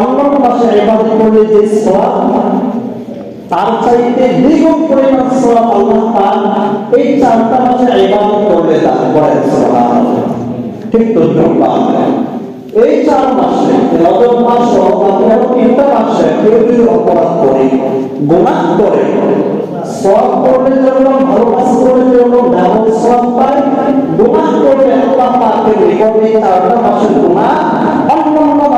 অন্যান্য মাসে ইবাদত করলে যে সওয়াব তার চাইতে দ্বিগুণ পরিমাণ সওয়াব আল্লাহ পাক এই চারটা মাসে ইবাদত করলে দান করেন সুবহানাল্লাহ। ঠিক তো এই চার মাসে রজব মাস সহ আরও তিনটা মাসে কেউ যদি অপরাধ করে, গুনাহ করে, সওয়াব করলে যেরকম ভালো কাজ করলে যেরকম ডাবল সওয়াব পায়, গুনাহ করলে আল্লাহ পাকের নিকটে চারটা মাসের গুনাহ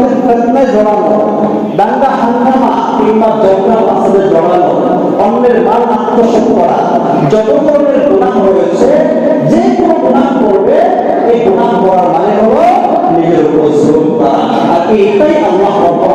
সাথে ফেতনায় জড়ানো, দাঙ্গা, হাঙ্গামা কিংবা ঝগড়া ফাসাদে জড়ানো, অন্যের মাল আত্মসাৎ করা, যত ধরনের গুণাহ রয়েছে, যে কোনো গুণাহ করবে, এই গুণাহ করার মানে হলো নিজের উপর জুলুম করা আর এটাই আল্লাহ রব্বুল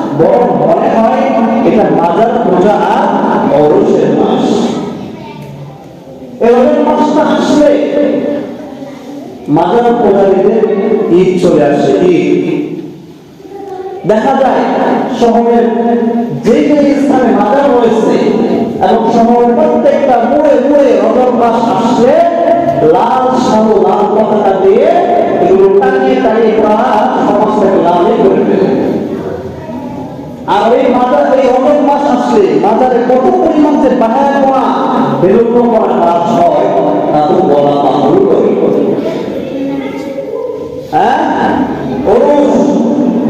বরং মনে হয় এটা মাজার পূজা আর অরসের মাস। রজব মাসটা আসলে মাজার পূজারীদের ঈদ চলে আসে, ঈদ। দেখা যায় শহরের যে যে স্থানে মাজার রয়েছে এবং শহরের প্রত্যেকটা মোড়ে মোড়ে রজব মাস আসলে লাল, সাদু, লাল পতাকা দিয়ে এগুলো টানিয়ে টানিয়ে তারা সমাজটাকে লালে করে ফেলে। আর এই মাজার এই রজব মাস আসলে মাজারে কত পরিমাণ যে বাহায় করা বেরোনো করা কাজ হয়, তা তো বলা বাহুল্য হ্যাঁ? ওরস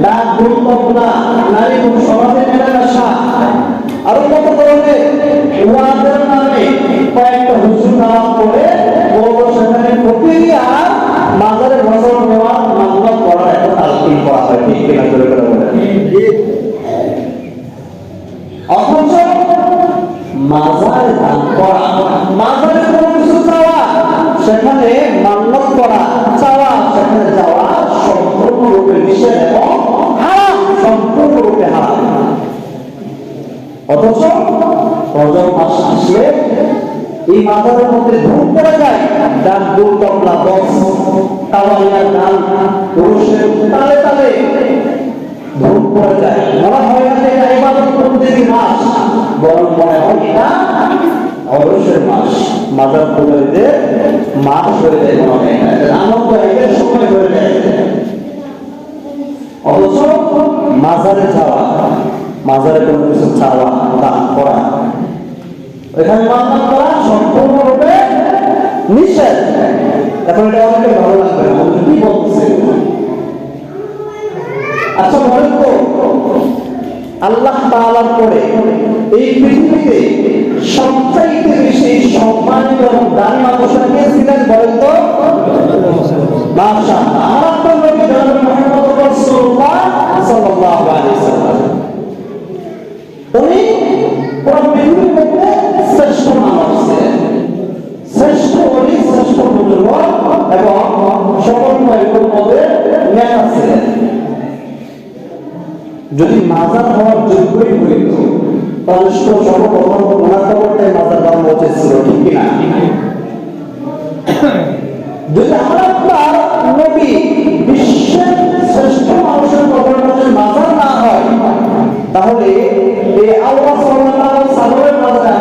ডাক দুর্ঘটনা নারী ও সমাজের মেলামেশা আরও কত ধরনের? ওয়াদের নামে কয়েকটা হুজুর নাম করে বড় সেখানে প্রক্রিয়া মাজারে বছর নেওয়া মামলা করার একটা তালকিন করা হয়, ঠিক কিনা এই মাজারের মধ্যে ধূপ পড়ে যায় ডান দূর তবলা বক্স গান পুরুষের তালে তালে ধূপ যায়। হয় না এটা মাস, বরং মনে হয় এটা মাস। মাজার মাস হয়ে যায় মনে হয়। আনন্দ এদের সময় হয়ে যায়। অথচ মাজারে যাওয়া, মাজারে কোনো কিছু চাওয়া, দান করা এখানে মান্দান করা সম্পূর্ণরূপে নিষেধ। এখন এটা অনেকে ভালো লাগবে না। কি বলতেছে? আচ্ছা বলেন তো আল্লাহ তাআলার পরে এই পৃথিবীতে সবচাইতে বেশি সম্মানিত এবং দামি মানুষরা কে ছিলেন বলেন তো? মাশাআল্লাহ। আপনার নবী জনাব মুহাম্মদ রাসূলুল্লাহ সাল্লাল্লাহু আলাইহি ওয়াসাল্লাম। উনি পুরো পৃথিবীর যদি মাজার হওয়ার যোগ্যই হইত, তাহলে সর্বপ্রথম ওনার খবরটাই মাজার উচিত ছিল, ঠিক কিনা যদি নবী বিশ্বের শ্রেষ্ঠ মানুষের কথা মাজার না হয়, তাহলে এই আল্লাহ সাল্লাহ মাজার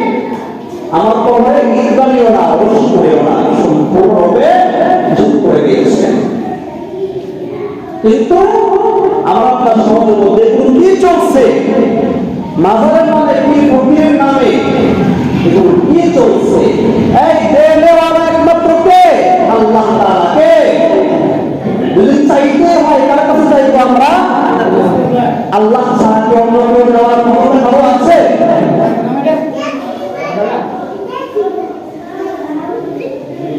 আমার কবরে ঈদ বানিও না করিও না, সম্পূর্ণরূপে চুপ করে দিয়েছেন কিন্তু আমার আপনার সমাজের মধ্যে কি চলছে। মাজারের নামে কি ফকিরের নামে? কি চলছে। এই দেওয়ালা একমাত্র কে? আল্লাহ তাআলা যদি চাইতে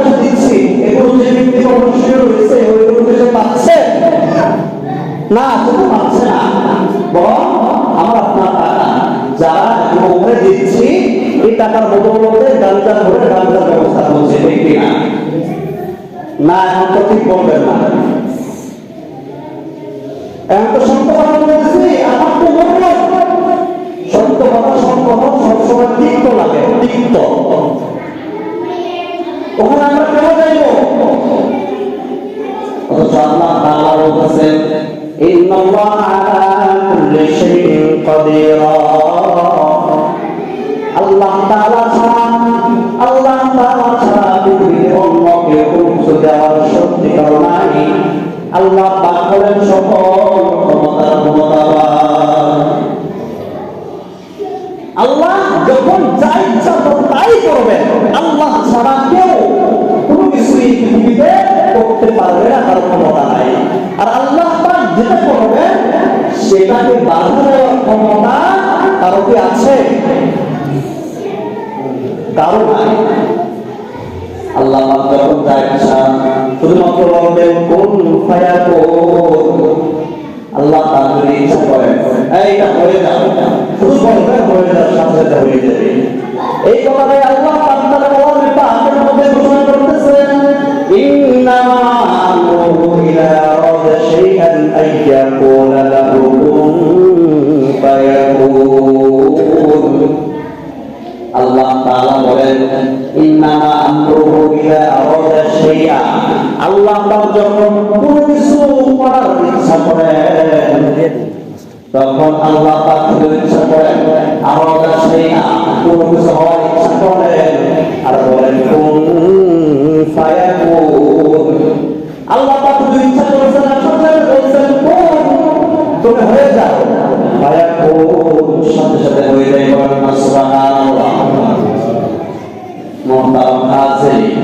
টাকা দিচ্ছি ব্যক্তি রয়েছে না শুধু পাচ্ছে না। বরং আমার আপনার টাকা যারা ওখানে দিচ্ছি এই টাকার বদৌলতে গাঞ্জা ধরে গাঞ্জার ব্যবস্থা করছে, ঠিক কিনা? না, এখন তো ঠিক বলবেন না। এখন তো সত্য কথা বলতেছি, আমার তো মনে সত্য কথা কথা সবসময় তিক্ত লাগে, তিক্ত। অথচ আল্লাহ আল্লাহ যখন যা তখন তাই আল্লাহ ছাড়া কেউ কোনো কিছুই পৃথিবীতে করতে পারবে না, তার ক্ষমতা নাই। আর আল্লাহ পাক যেটা করবেন, সেটাকে বাধা দেওয়ার ক্ষমতা কারও কি আছে? কারও নাই। আল্লাহ পাক যখন শুধুমাত্র বলবেন কোন আল্লাহ তার যদি ইচ্ছা করেন এইটা হয়ে যাও শুধু বলবেন হয়ে যাও সাথে সাথে হয়ে যাবে। এই কথাটাই আল্লাহ পাক তার পাকের মধ্যে ঘোষণা করতেছেন। ইলা আরাদা শাইআন আন ইয়াকুলা লাহু কুন ফায়াকুন আল্লাহ তাআলা বলেন ইন্নামা আমরুহু ইযা আরাদা শাইআ আল্লাহ পাক যখন কোনো কিছু করার ইচ্ছা করেন। তখন আল্লাহ পাক যদি ইচ্ছা করেন আরাদা শাইআ কোনো কিছু হওয়ার ইচ্ছা করেন। আর বলেন, কুন ফায়াকুন আল্লাহ পাক যদি ইচ্ছা করেছেন আসলে বলছেন কোন তুমি হয়ে যাও ফায়াকুন সাথে সাথে হয়ে যায় বলেন, সুবহানাল্লাহ। মোহতারাম হাজিরিন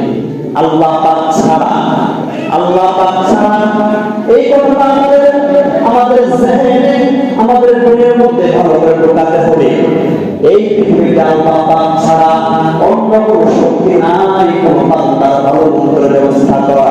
আল্লাহ পাক ছাড়া, আল্লাহ পাক ছাড়া এই কথাটা আমাদের আমাদের জেহেনে, আমাদের মনের মধ্যে ভালো করে ঢোকাতে হবে। এই পৃথিবীতে আল্লাহ পাক ছাড়া অন্য কোনো শক্তি নাই, কোনো বান্দার ভালো মন্দের ব্যবস্থা করা।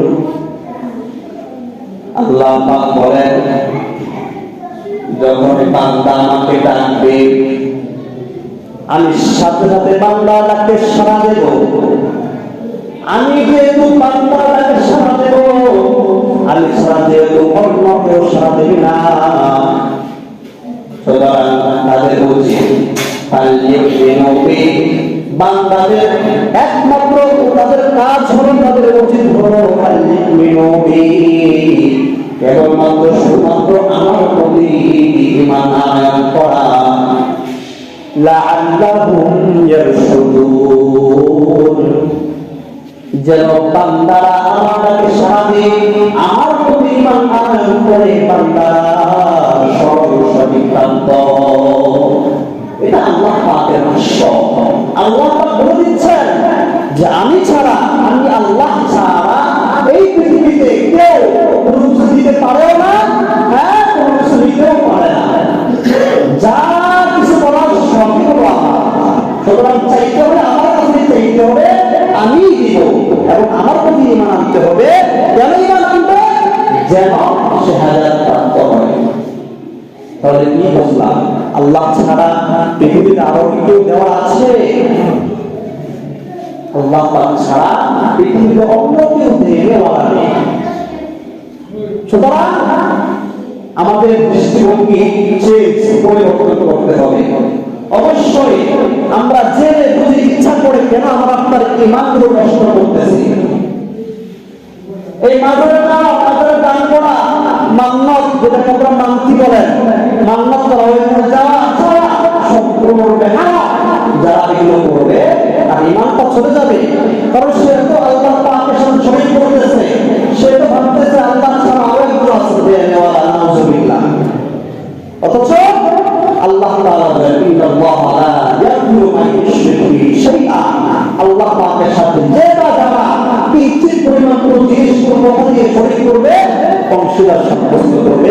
আল্লাহ পাক বলেন, যখন বান্দা আমাকে ডাকবে, আমি সাথে সাথে বান্দা সাড়া দেব। আমি যেহেতু বান্দা ডাকে সাড়া দেব, আমি যেহেতু অন্য কেউ দেবে না। সুতরাং তাদের বান্দাদের একমাত্র আল্লাহ বলে দিচ্ছেন যে আমি ছাড়া আল্লাহ পাক ছাড়া পৃথিবীতে অন্য কেউ নেই। সুতরাং আমাদের দৃষ্টিভঙ্গি পরিবর্তন করতে হবে। অবশ্যই আমরা বুঝে ইচ্ছা করে কেন আমরা আপনার ইমানগুলো নষ্ট করতেছি। এই মাজারের নাম দান করা, মান্নত, যেটাকে আমরা মানতি বলেন, মান্নত করা যাওয়া সম্পূর্ণরূপে হারাম। যারা এগুলো করবে, তার ইমানটা চলে যাবে। কারণ সে তো আল্লাহ পাকের সাথে শরীক করতেছে। সে তো ভাবতেছে আল্লাহ ছাড়া আরও একটু আছে নাউজুবিল্লাহ। অথচ আল্লাহ তাআলা বলেন বিহি আল্লাহ পাকের সাথে যে বা যারা কিঞ্চিত পরিমাণ কোনো জিনিস কোনো কথা দিয়ে শরীক করবে অংশীদার সাব্যস্ত করবে।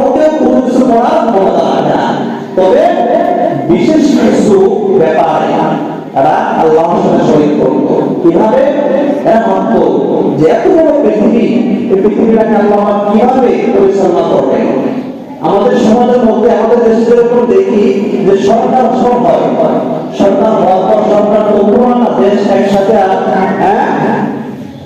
করার ক্ষমতা তবে বিশেষ কিছু ব্যাপারে এরা আল্লাহর সাথে শরীক করতো। কীভাবে? ভাবত যে এত বড় পৃথিবী, এই পৃথিবীটাকে আল্লাহ কীভাবে পরিচালনা করবে আমাদের সমাজের মধ্যে, আমাদের দেশের উপর দেখি যে সরকার সব হয়। সরকার হওয়ার পর সরকার তো পুরোনা দেশ একসাথে হ্যাঁ?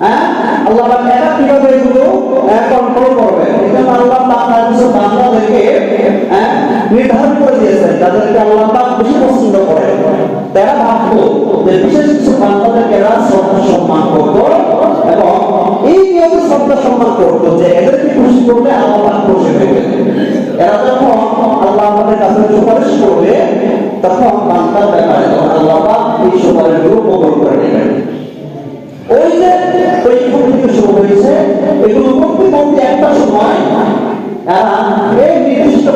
হ্যাঁ? আল্লাহ পাক এটা কীভাবে এগুলো হ্যাঁ, কন্ট্রোল করবে? এটা আল্লাহ পাক মানুষ বান্দাদেরকে হ্যাঁ, নির্ধারণ করে দিয়েছেন তাদেরকে আল্লাহ পাক বেশি পছন্দ করে। তারা ভাবতো যে বিশেষ কিছু বান্দাদেরকে এরা শ্রদ্ধা সম্মান করতো এবং এই নিয়মে শ্রদ্ধা সম্মান করতো যে এদেরকে খুশি করলে আল্লাহ পাক খুশি হয়ে এরা যখন আল্লাহ আমাদের কাছে সুপারিশ করবে, তখন বান্দার ব্যাপারে তখন আল্লাহ পাক এই সুপারিশগুলো কবল করে নেবেন। ওই যে করতে করতে একটা সময়। নির্দিষ্ট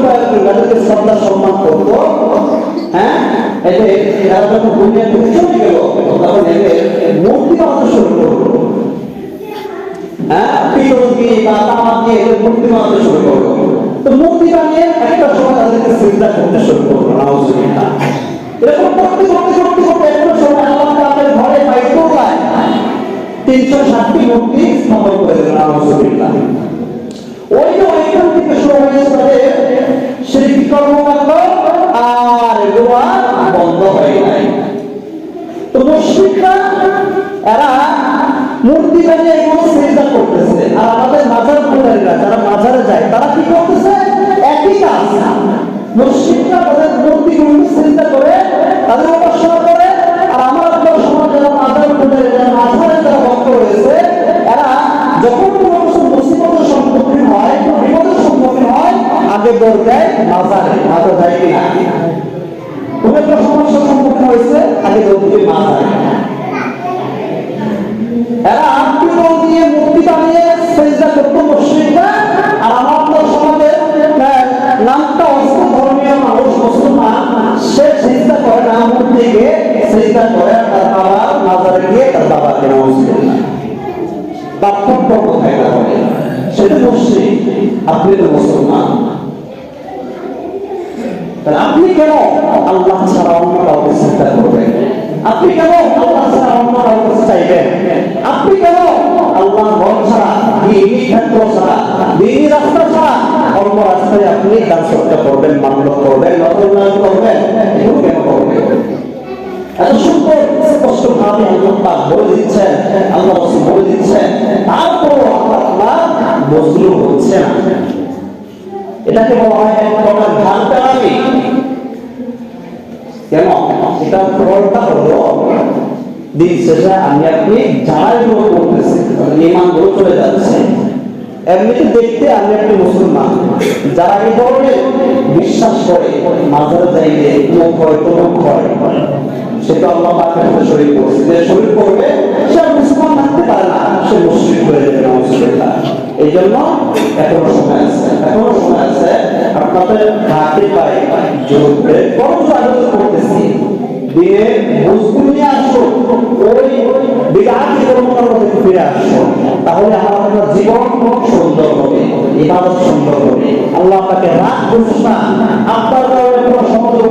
সম্মান করত হ্যাঁ? শুরু করল। হ্যাঁ? তো মূর্তি বানিয়ে একটা শুরু করল, নাউজুবিল্লাহ। এরকম করতে করতে করতে করতে একটা সময় আল্লাহ তাদের ঘরে বাইতুল্লাহ তিনশো ষাটটি মূর্তি স্থাপন করে দিলেন নাউজুবিল্লাহ ওই যে ওইখান থেকে শুরু হয়েছে তাদের আর আর বন্ধ হয় নাই তো মুশরিকরা, এরা মূর্তি বানিয়ে এগুলো সিজদা করতেছে। আর আমাদের মাজার পূজারীরা যারা মাজারে যায়, তারা কি করতেছে? একই কাজ। মুশরিকরা তাদের মূর্তিগুলো সিজদা করে তাদের উপাসনা দৌড় দেয় মাজারে মাজার যায় কিনা? কোনো একটা সমস্যার সম্মুখীন হয়েছে আগে দৌড় মাজারে এরা আত্মীয় দিয়ে মূর্তি বানিয়ে সেজদা করতো মুশরিকরা, আর আমার সমাজে নামটা অস্ত ধর্মীয় মানুষ, মুসলমান, সে সেজদা করে না মূর্তিকে সেজদা করে, তার বাবার মাজারে গিয়ে তার বাবাকে নমস্কার পার্থক্য কোথায় সেটা মুশরিক, আপনি তো মুসলমান। তাহলে আপনি কেন আল্লাহ ছাড়া অন্য কাউকে চিন্তা করবেন? আপনি কেন আল্লাহ ছাড়া অন্য কাউকে চাইবেন? আপনি কেন আল্লাহ ঘর ছাড়া রাস্তা ছাড়া অন্য রাস্তায় আপনি কাজ করতে করবেন করবেন নতুন করবেন? কেন করবেন আল্লাহ বলে দিচ্ছেন তারপর আল্লাহ মজলুম হচ্ছে না। এটাকে বলা হয় এক প্রকার ধান ভ্রান্তামি কেন? এটা প্রমাণটা হলো, দিন শেষে আমি আপনি যারাই গুলো করতেছি ইমানগুলো চলে যাচ্ছে। এমনিতে দেখতে আমি একটি মুসলমান। যারা এই ধরনের বিশ্বাস করে মাঝারে যাইলে মুখ হয় তমুক হয়, সেটা আল্লাহ পাকের শরীর করছে যে শরীর করবে সে করতেছি? দিয়ে বুঝগুলো নিয়ে আসো, ওই বিরাট কর্মকার মধ্যে ফিরে আসো। তাহলে আমার জীবন সুন্দর হবে, ইবাদত সুন্দর হবে। আল্লাহ আপনাকে রাগ করছে না, আপনার কারণে কোনো সমাজের